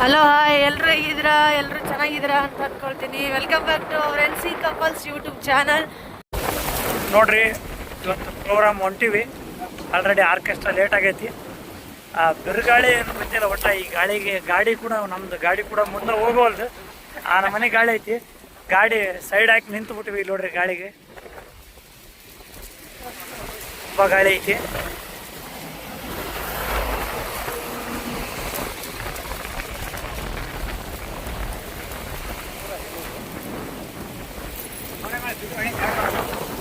Hello hi ಎಲ್ಲರೂ ಹೇಗಿದ್ದೀರಾ? ಎಲ್ಲರೂ ಚೆನ್ನಾಗಿದ್ದೀರಾ ಅಂತ ಅಂದ್ಕೊಳ್ತೀನಿ welcome back to our N C couples YouTube channel ನೋಡ್ರಿ, ಇವತ್ತು ಪ್ರೋಗ್ರಾಮ್ ಹೊಂಟಿವಿ ಆಲ್ರೆಡಿ ಆರ್ಕೆಸ್ಟ್ರಾ ಲೇಟ್ ಆಗೈತಿ. ಆ, ಬಿರುಗಾಳಿ ಏನು ಗೊತ್ತಿಲ್ಲ, ಒಟ್ಟ ಈ ಗಾಳಿಗೆ ಗಾಡಿ ಕೂಡ, ನಮ್ದು ಗಾಡಿ ಕೂಡ ಮುಂದೆ ಹೋಗೋಲ್ದು ಆ ನಮ್ಮನೆ ಗಾಳಿ ಐತಿ. ಗಾಡಿ ಸೈಡ್ ಹಾಕಿ ನಿಂತು ಬಿಟ್ಟಿವಿ ನೋಡ್ರಿ ಗಾಳಿಗೆ. ತುಂಬ ಗಾಳಿ ಐತಿ.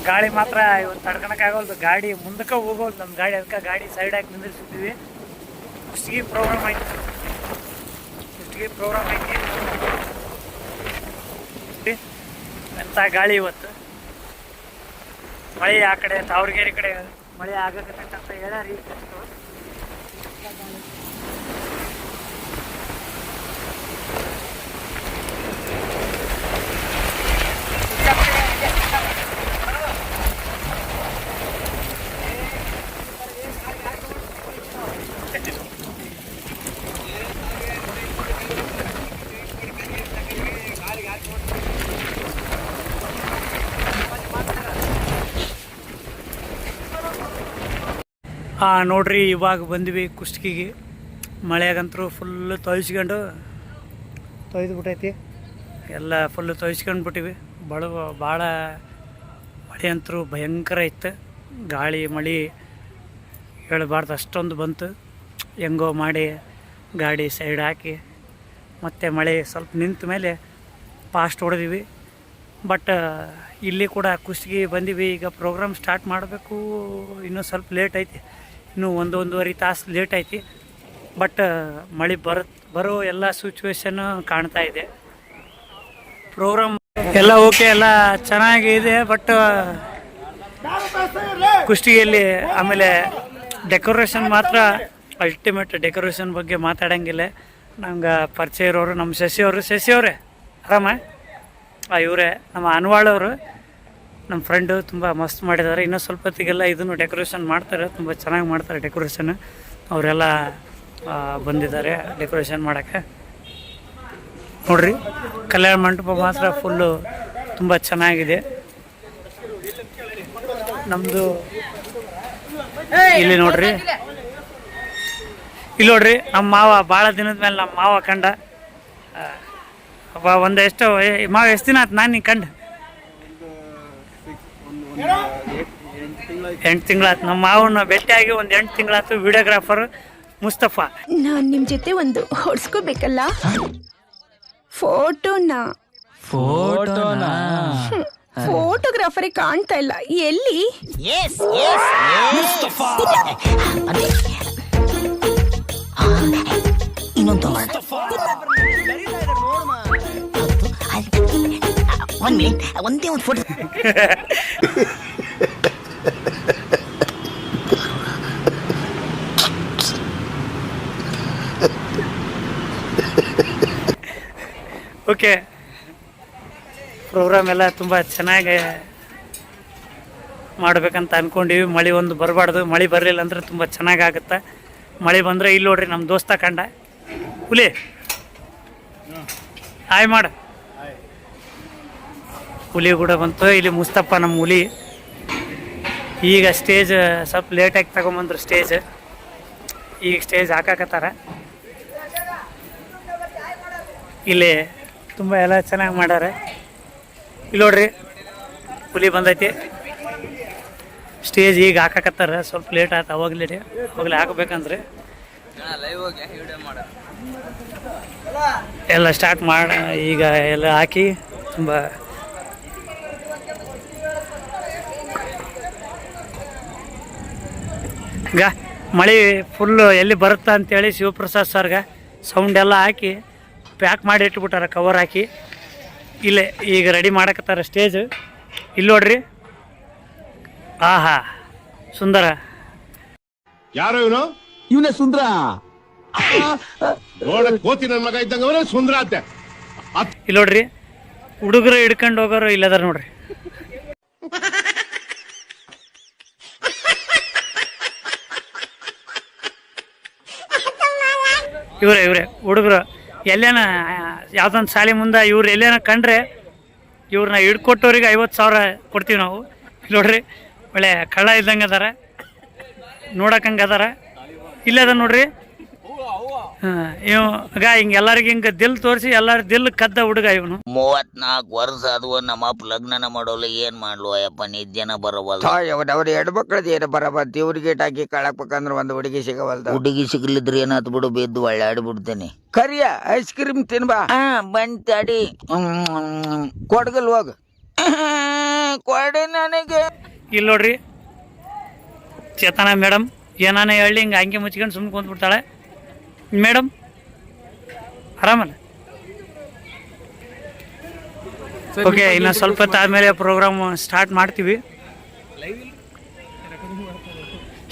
ಗಾಳಿ ಮಾತ್ರ ಇವತ್ತು ತಡ್ಕೊಳಕ್ ಆಗೋಲ್ದು. ಗಾಡಿ ಮುಂದಕ್ಕೆ ಹೋಗೋದು ನಮ್ಮ ಗಾಡಿ ಅದಕ್ಕೆ ಗಾಡಿ ಸೈಡ್ ಹಾಕಿ ನಿಂದಿರ್ಸಿದ್ವಿ ಕುಷ್ಟಿಗೆ ಪ್ರೋಗ್ರಾಮ್ ಐತಿ ಕುಷ್ಟಗಿ ಪ್ರೋಗ್ರಾಮ್ ಐತಿ ಎಂಥ ಗಾಳಿ ಇವತ್ತು. ಮಳೆ ಆ ಕಡೆ ತಾವರ್ಗೇರಿ ಕಡೆ ಮಳೆ ಆಗಕತ್ತೈತೆ ಅಂತ ಹೇಳ್ಯಾರಿ ನೋಡ್ರಿ ಇವಾಗ ಬಂದ್ವಿ ಕುಷ್ಟಗಿಗೆ ಮಳೆಯಾಗಂತರೂ ಫುಲ್ಲು ತೊಯ್ಸ್ಕೊಂಡು ತೊಯ್ದು ಬಿಟ್ಟೈತಿ ಎಲ್ಲ ಫುಲ್ಲು ತೊಯ್ಸ್ಕೊಂಡು ಬಿಟ್ಟಿವಿ. ಬಳ ಭಾಳ ಮಳೆ ಅಂತರೂ ಭಯಂಕರ ಇತ್ತು. ಗಾಳಿ ಮಳೆ ಹೇಳಬಾರ್ದು ಅಷ್ಟೊಂದು ಬಂತು. ಹೆಂಗೋ ಮಾಡಿ ಗಾಡಿ ಸೈಡ್ ಹಾಕಿ ಮತ್ತು ಮಳೆ ಸ್ವಲ್ಪ ನಿಂತ ಮೇಲೆ ಫಾಸ್ಟ್ ಹೊಡೆದಿವಿ. ಬಟ್ ಇಲ್ಲಿ ಕೂಡ ಕುಷ್ಟಗಿ ಬಂದೀವಿ. ಈಗ ಪ್ರೋಗ್ರಾಮ್ ಸ್ಟಾರ್ಟ್ ಮಾಡಬೇಕು. ಇನ್ನೂ ಸ್ವಲ್ಪ ಲೇಟ್ ಐತಿ. ಇನ್ನೂ ಒಂದು ಒಂದೂವರೆ ತಾಸು ಲೇಟ್ ಐತಿ. ಬಟ್ ಮಳೆ ಬರ, ಬರೋ ಎಲ್ಲ ಸಿಚುವೇಶನ್ ಕಾಣ್ತಾ ಇದೆ. ಪ್ರೋಗ್ರಾಮ್ ಎಲ್ಲ ಓಕೆ ಎಲ್ಲ ಚೆನ್ನಾಗಿದೆ ಬಟ್ ಕುಷ್ಟಿಗೆಯಲ್ಲಿ ಆಮೇಲೆ ಡೆಕೋರೇಷನ್ ಮಾತ್ರ ಅಲ್ಟಿಮೇಟ್ ಡೆಕೋರೇಷನ್ ಬಗ್ಗೆ ಮಾತಾಡಂಗಿಲ್ಲ. ನಮ್ಗೆ ಪರಿಚಯ ಇರೋರು ನಮ್ಮ ಶಶಿಯವರು. ಶಶಿಯವರೇ, ಆರಾಮ? ಇವರೇ, ನಮ್ಮ ಅನ್ವಾಳವರು ನಮ್ಮ ಫ್ರೆಂಡು ತುಂಬ ಮಸ್ತ್ ಮಾಡಿದ್ದಾರೆ ಇನ್ನೂ ಸ್ವಲ್ಪ ಹೊತ್ತಿಗೆಲ್ಲ ಇದನ್ನು ಡೆಕೋರೇಷನ್ ಮಾಡ್ತಾರೆ. ತುಂಬ ಚೆನ್ನಾಗಿ ಮಾಡ್ತಾರೆ ಡೆಕೋರೇಷನ್ ಅವರೆಲ್ಲ ಬಂದಿದ್ದಾರೆ ಡೆಕೋರೇಷನ್ ಮಾಡೋಕ್ಕೆ. ನೋಡ್ರಿ, ಕಲ್ಯಾಣ ಮಂಟಪ ಮಾತ್ರ ಫುಲ್ಲು ತುಂಬ ಚೆನ್ನಾಗಿದೆ. ನಮ್ಮದು ಇಲ್ಲಿ ನೋಡ್ರಿ. ಇಲ್ಲಿ ನೋಡ್ರಿ, ನಮ್ಮ ಮಾವ ಭಾಳ ದಿನದ ಮೇಲೆ ನಮ್ಮ ಮಾವ ಕಂಡ. ಒಂದು ಎಷ್ಟು ಮಾವ, ಎಷ್ಟು ದಿನ ಆಯ್ತು ನಾನು ನೀನು ಕಂಡು? ಎಂಟು ತಿಂಗಳಾತು ನಮ್ಮ ಮಾವನ ಭೇಟಿಯಾಗಿ ಒಂದು ಎಂಟು ತಿಂಗಳಾಯ್ತು ವಿಡಿಯೋಗ್ರಾಫರ್ ಮುಸ್ತಫಾ. ನಾನು ನಿಮ್ಮ ಜೊತೆ ಒಂದು ಹೊಡ್ಸ್ಕೋಬೇಕಲ್ಲ? ಫೋಟೋನ. ಫೋಟೋನಾ? ಫೋಟೋಗ್ರಾಫರೇ ಕಾಣ್ತಾ ಇಲ್ಲ. ಎಲ್ಲಿ? ಇನ್ನೊಂದು ಒಂದ್ ಮಿನಿಟ್ ಒಂದೇ ಒಂದು ಫೋಟೋ ಓಕೆ ಪ್ರೋಗ್ರಾಮ್ ಎಲ್ಲ ತುಂಬ ಚೆನ್ನಾಗಿ ಮಾಡ್ಬೇಕಂತ ಅಂದ್ಕೊಂಡಿವಿ ಮಳೆ ಒಂದು ಬರಬಾರ್ದು. ಮಳೆ ಬರಲಿಲ್ಲ ಅಂದ್ರೆ ತುಂಬ ಚೆನ್ನಾಗಾಗುತ್ತೆ? ಮಳೆ ಬಂದರೆ ಇಲ್ಲಿ ನೋಡ್ರಿ ನಮ್ಮ ದೋಸ್ತ ಕಂಡ. ಹುಲಿ. ಹಾಯ್ ಮಾಡು ಹುಲಿ ಕೂಡ ಬಂತು. ಇಲ್ಲಿ ಮುಸ್ತಪ್ಪ ನಮ್ಮ ಹುಲಿ. ಈಗ ಸ್ಟೇಜ್ ಸ್ವಲ್ಪ ಲೇಟಾಗಿ ತಗೊಂಬಂದ್ರು ಸ್ಟೇಜ್ ಈಗ ಸ್ಟೇಜ್ ಹಾಕಾಕತ್ತಾರ. ಇಲ್ಲಿ ತುಂಬ ಎಲ್ಲ ಚೆನ್ನಾಗಿ ಮಾಡ್ಯಾರ. ಇಲ್ಲಿ ನೋಡ್ರಿ, ಹುಲಿ ಬಂದೈತಿ. ಸ್ಟೇಜ್ ಈಗ ಹಾಕಾಕತ್ತಾರ. ಸ್ವಲ್ಪ ಲೇಟ್ ಆಯ್ತು ಅವಾಗಲೇ ರೀ. ಅವಾಗಲೇ ಹಾಕ್ಬೇಕಂದ್ರೆ. ಎಲ್ಲ ಸ್ಟಾರ್ಟ್ ಮಾಡ, ಈಗ ಎಲ್ಲ ಹಾಕಿ ತುಂಬ ಈಗ ಮಳೆ ಫುಲ್ಲು ಎಲ್ಲಿ ಬರುತ್ತಾ ಅಂತೇಳಿ ಶಿವಪ್ರಸಾದ್ ಸರ್ಗೆ ಸೌಂಡ್ ಎಲ್ಲ ಹಾಕಿ ಪ್ಯಾಕ್ ಮಾಡಿ ಇಟ್ಬಿಟ್ಟಾರ ಕವರ್ ಹಾಕಿ. ಇಲ್ಲೇ ಈಗ ರೆಡಿ ಮಾಡಕತ್ತಾರ ಸ್ಟೇಜ್ ಇಲ್ಲಿ ನೋಡ್ರಿ. ಆಹಾ ಸುಂದರ. ಯಾರು ಇವನು? ಇವನೇ ಸುಂದ್ರ. ನೋಡಕ್ ಕೋತಿ ನನ್ನ ಮಗ ಇದ್ದಂಗ ಸುಂದರ ಅಂತೆ ಇಲ್ಲಿ ನೋಡ್ರಿ ಹುಡುಗರು ಹಿಡ್ಕೊಂಡು ಹೋಗೋರು ಇಲ್ಲದಾರ ನೋಡ್ರಿ. ಇವ್ರೆ ಇವ್ರೆ, ಹುಡುಗರು, ಎಲ್ಲೇನ, ಯಾವ್ದೊಂದು ಶಾಲೆ ಮುಂದೆ ಇವ್ರು ಎಲ್ಲೇನ ಕಂಡ್ರೆ ಇವ್ರನ್ನ ಹಿಡ್ಕೊಟ್ಟವ್ರಿಗೆ ಐವತ್ತು ಸಾವಿರ ಕೊಡ್ತೀವಿ ನಾವು. ನೋಡ್ರಿ, ಒಳ್ಳೆ ಕಳ್ಳ ಇದ್ದಂಗೆ ಅದಾರ ನೋಡಕ್ಕಂಗೆ ಅದಾರ. ಇಲ್ಲದ ನೋಡ್ರಿ. ಹಾಂ ಇವ್ ಆಗ ಹಿಂಗೆ ಎಲ್ಲರಿಗೆ ಹಿಂಗೆ ದಿಲ್ ತೋರಿಸಿ ಎಲ್ಲರ ದಿಲ್ ಕದ್ದ ಹುಡುಗ ಇವನು. ಮೂವತ್ನಾಲ್ಕು ವರ್ಷ ಆದ್ವು ನಮ್ಮಪ್ಪ ಲಗ್ನನ ಮಾಡೋಲ್ಲ ಏನ್ ಮಾಡ್ಲು ಅಯ್ಯಪ್ಪ ನಿದ್ದೆನ ಬರವಲ್ಲ ಅವ್ರ ಎರಡು ಮಕ್ಕಳದ್ದು ಏನು ಬರಬಾರ್ದು? ಇವ್ರಿಗೆ ಹಾಕಿ ಕಳಕ್ಬೇಕಂದ್ರೆ ಒಂದು ಹುಡುಗಿ ಸಿಗವಲ್ದು. ಹುಡುಗಿ ಸಿಗ್ಲಿದ್ರೆ ಏನಾತ್ ಬಿಡು ಬಿದ್ದು ಒಳ್ಳಾಡಿ ಬಿಡ್ತೇನೆ ಕರಿಯ ಐಸ್ ಕ್ರೀಮ್ ತಿನ್ಬಾ. ಹಾ ಬಂದ್ ತಡಿ. ಕೊಡಗಲ್ ಹೋಗ. ಕೊಡಿ ನನಗೆ. ಇಲ್ಲಿ ನೋಡ್ರಿ. ಚೇತನ ಮೇಡಮ್ ಏನಾನ ಹೇಳಿ ಹಿಂಗೆ ಹಂಗೆ ಮುಚ್ಕೊಂಡು ಸುಮ್ಮನೆ ಕುಂತ್ಬಿಡ್ತಾಳೆ. ಮೇಡಮ್? ಆರಾಮಲ್ಲ? ಓಕೆ ಇನ್ನು ಸ್ವಲ್ಪ ಹೊತ್ತು ಆದಮೇಲೆ ಪ್ರೋಗ್ರಾಮ್ ಸ್ಟಾರ್ಟ್ ಮಾಡ್ತೀವಿ.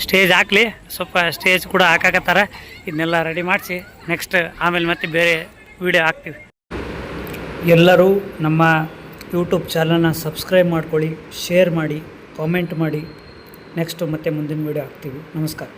ಸ್ಟೇಜ್ ಹಾಕ್ಲಿ ಸ್ವಲ್ಪ ಸ್ಟೇಜ್ ಕೂಡ ಹಾಕಾಕತ್ತಾರ. ಇದನ್ನೆಲ್ಲ ರೆಡಿ ಮಾಡಿಸಿ ನೆಕ್ಸ್ಟ್ ಆಮೇಲೆ ಮತ್ತೆ ಬೇರೆ ವಿಡಿಯೋ ಹಾಕ್ತೀವಿ. ಎಲ್ಲರೂ ನಮ್ಮ ಯೂಟ್ಯೂಬ್ ಚಾನಲ್ನ ಸಬ್ಸ್ಕ್ರೈಬ್ ಮಾಡ್ಕೊಳ್ಳಿ ಶೇರ್ ಮಾಡಿ ಕಾಮೆಂಟ್ ಮಾಡಿ. ನೆಕ್ಸ್ಟು ಮತ್ತೆ ಮುಂದಿನ ವಿಡಿಯೋ ಹಾಕ್ತೀವಿ. ನಮಸ್ಕಾರ.